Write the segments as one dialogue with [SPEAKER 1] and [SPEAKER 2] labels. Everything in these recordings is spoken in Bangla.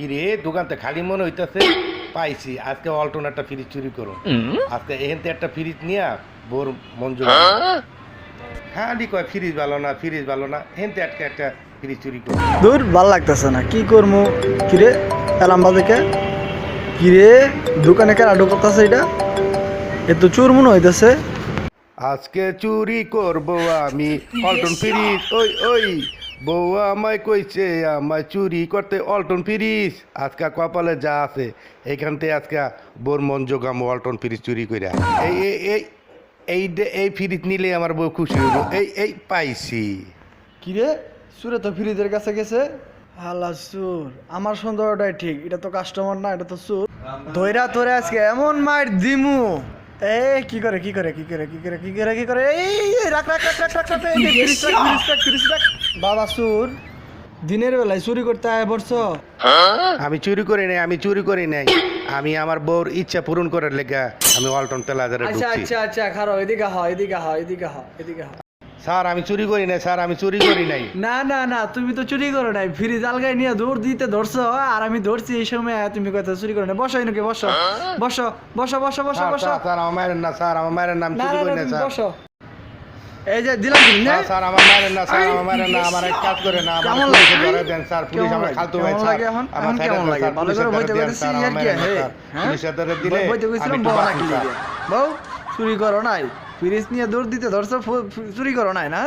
[SPEAKER 1] কি রে দোকানতে খালি মনে হইতাছে। পাইছি আজকে অল্টন একটা ফ্রিজ চুরি করো আজকে এহেনতে একটা ফ্রিজ নিয়া বোর মঞ্জুর খালি কয় ফ্রিজ ভালো না ফ্রিজ ভালো না হেনতে আজকে একটা ফ্রিজ চুরি করো
[SPEAKER 2] দূর ভালো লাগতেছে না কি করব কিরে এলাম বাজেকে? কিরে দোকানে কেন ঢুকতেছে এটা? এ তো চোর মনে হইতেছে।
[SPEAKER 1] আজকে চুরি করব আমি অল্টন ফ্রিজ ওই ওই। বউ আমায় কইছে আমায় চুরি করতে অল্টন ফ্রিজ আজকে কপালে যা আছে এখান থেকে আজকে বোর মন জোগাম অল্টন ফ্রিজ চুরি কইরা। এই এই এই এই দে- এই ফ্রিজ নিলে আমার বউ খুশি হইব। এই এই পাইছি।
[SPEAKER 2] কিরে? সুরে তো ফ্রিজের কাছে গেছে? হালা সুর। আমার সন্দেহটাই ঠিক। এটা তো কাস্টমার না এটা তো সুর। ধৈরা তোরে আজকে এমন মার দিমু। এ কি করে কি করে কি করে কি করে কি করে কি করে? এই রাখ রাখ রাখ রাখ রাখ রাখ রাখ, রাখ, ফ্রিজ রাখ। বাবা সুর দিনের বেলায় চুরি করতে আয় পড়ছ?
[SPEAKER 1] আমি চুরি করি নাই আমি চুরি করি নাই। আমি আমার বউর ইচ্ছা পূরণ করার লেগা আমি
[SPEAKER 2] আচ্ছা
[SPEAKER 1] ঢুকছি।
[SPEAKER 2] আচ্ছা আচ্ছা খারো এদিকে হ এদিকে হ এদিকে হ এদিকে হ।
[SPEAKER 1] স্যার আমি চুরি করি নাই স্যার আমি চুরি করি নাই।
[SPEAKER 2] না না না তুমি তো চুরি করো নাই। ফ্রিজ আলগাই নিয়ে দৌড় দিতে ধরছো আর আমি ধরছি এই সময় তুমি কথা চুরি করো না বসো এনুকে বসো। বসো বসো বসো বসো
[SPEAKER 1] স্যার,
[SPEAKER 2] বসো।
[SPEAKER 1] স্যার, স্যার আমার মায়ের না স্যার আমার মায়ের নাম
[SPEAKER 2] না
[SPEAKER 1] চুরি
[SPEAKER 2] না
[SPEAKER 1] করি
[SPEAKER 2] না
[SPEAKER 1] না স্যার।
[SPEAKER 2] বসো। এই যে দিলাম তুমি না
[SPEAKER 1] স্যার, আমার মায়ের না স্যার আমার মায়ের না আমার এক কাজ করে না আমার পুলিশে? ধরে দেন স্যার পুলিশ আমার? খালতো ভাই স্যার? আমার
[SPEAKER 2] কেমন লাগে? ভালো করে বইতে কি? হ্যাঁ?
[SPEAKER 1] পুলিশে ধরে দিলে
[SPEAKER 2] বইতে বউ
[SPEAKER 1] বাঁচি,
[SPEAKER 2] নাকি বউ চুরি করো নাই। নিয়ে দৌড় দিতে ধরছো চুরি করো নাই না?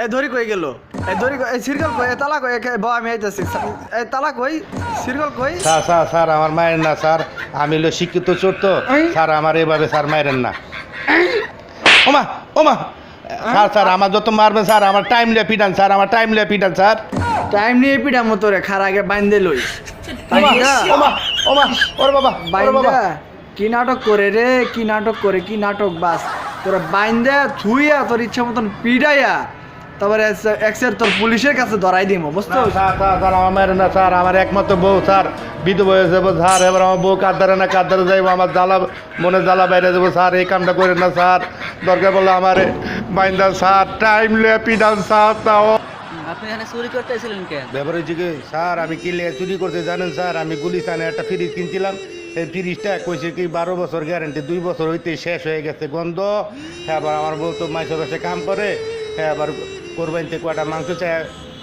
[SPEAKER 2] এ ধরি কই গেল? এ ধরি কই এই সিরকল কই? এ তালা কই? এ বউ আমি আইতাছি এই তালা কই? সিরকল কই?
[SPEAKER 1] স্যার স্যার স্যার আমার মায়ের না স্যার। আমি হলো শিক্ষিত চোর তো। স্যার আমার এভাবে স্যার মায়ের না। ওমা ওমা। স্যার স্যার আমার যত মারবেন স্যার আমার টাইম লিয়ে পিটান স্যার আমার টাইম লিয়ে পিটান স্যার।
[SPEAKER 2] টাইম নিয়ে পিডা মতো রে খার আগে বাইন্দে লই।
[SPEAKER 1] ওমা ওমা ওমা বাবা ওরে বাবা।
[SPEAKER 2] বাইন্দা। কি নাটক করে রে কি নাটক করে কি নাটক বাস। তোরা বাইন্দা থুইয়া তোর ইচ্ছা মতন পিডাইয়া তারপরে এক্সের তোর পুলিশের কাছে ধরাই দিমো বুঝছ?
[SPEAKER 1] না, স্যার আমার না স্যার আমার একমাত্র বউ স্যার। বিধবা হয়ে যাব স্যার এবার আমার বউ কাঁদারে না কাঁদারে যাইবো আমার জ্বালা মনে জ্বালা বাইরে যাব স্যার এই কামটা করে না স্যার। দরকার বললে আমার বাইন্দা স্যার টাইম লিয়ে পিটান স্যার তাও।
[SPEAKER 3] আপনি এখানে চুরি করতে এসেছিলেন কেন?
[SPEAKER 1] ব্যাপার হচ্ছে কি স্যার আমি কি লেগে চুরি করতে জানেন স্যার? আমি গুলিস্তানে একটা ফ্রিজ কিনছিলাম। এই ফ্রিজটা কইছে কি বারো বছর গ্যারেন্টি দুই বছর হইতে শেষ হয়ে গেছে গন্ধ হ্যাঁ আবার আমার বউ তো মাইসে বাসে কাম করে। হ্যাঁ আবার কোরবানিতে কয়টা মাংস চাই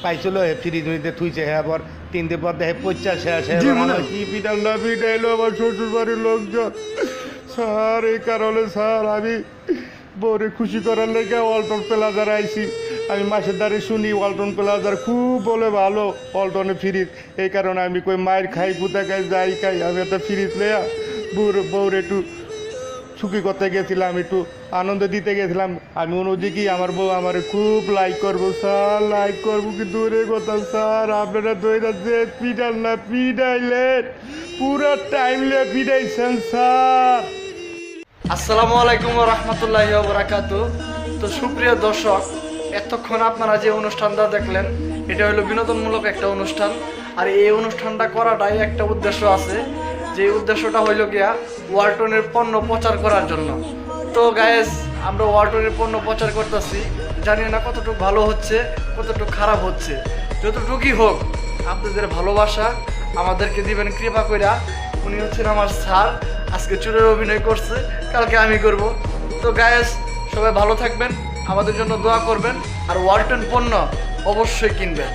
[SPEAKER 1] পাইছিল হে ফ্রিজ নিতে থুইছে। হ্যাঁ আবার তিন দিন পর দেখে পয়সা শেষ হ্যাঁ
[SPEAKER 2] মনে
[SPEAKER 1] কি পিটাল না পিটাইলো আমার শ্বশুর বাড়ির লোকজন। স্যার এই কারণে স্যার আমি বউরে খুশি করার লেগে ওয়ালটন প্লাজার আইছি। আমি মাসের দ্বারে শুনি ওয়ালটন প্লাজার খুব বলে ভালো ওয়ালটনে ফ্রিজ এই কারণে আমি কই মায়ের খাই কুতা খাই, যাই খাই, আমি একটা ফ্রিজ লেয়া বউর বউর একটু সুখী করতে গেছিলাম, একটু আনন্দ দিতে গেছিলাম। আমি অনুযায়ী কি আমার বউ আমার খুব লাইক করব, স্যার লাইক করব কি দূরে কথা, স্যার আপনারা দইরা যে পিডাল না পিডাইলেন, পুরো টাইম লিয়ে পিডাইছেন, স্যার।
[SPEAKER 2] আসসালামু আলাইকুম রহমতুল্লাহ বরাকাত তো সুপ্রিয় দর্শক, এতক্ষণ আপনারা যে অনুষ্ঠানটা দেখলেন, এটা হলো বিনোদনমূলক একটা অনুষ্ঠান। আর এই অনুষ্ঠানটা করাটাই একটা উদ্দেশ্য আছে। যে উদ্দেশ্যটা হইল গিয়া ওয়ালটনের পণ্য প্রচার করার জন্য। তো গায়েস আমরা ওয়ালটনের পণ্য প্রচার করতেছি। জানি না কতটুকু ভালো হচ্ছে, কতটুকু খারাপ হচ্ছে। যতটুকুই হোক, আপনাদের ভালোবাসা আমাদেরকে দিবেন কৃপা কইরা। উনি হচ্ছেন আমার স্যার আজকে চুরের অভিনয় করছে, কালকে আমি করব। তো গায়েস সবাই ভালো থাকবেন, আমাদের জন্য দোয়া করবেন, আর ওয়ালটন পণ্য অবশ্যই কিনবেন।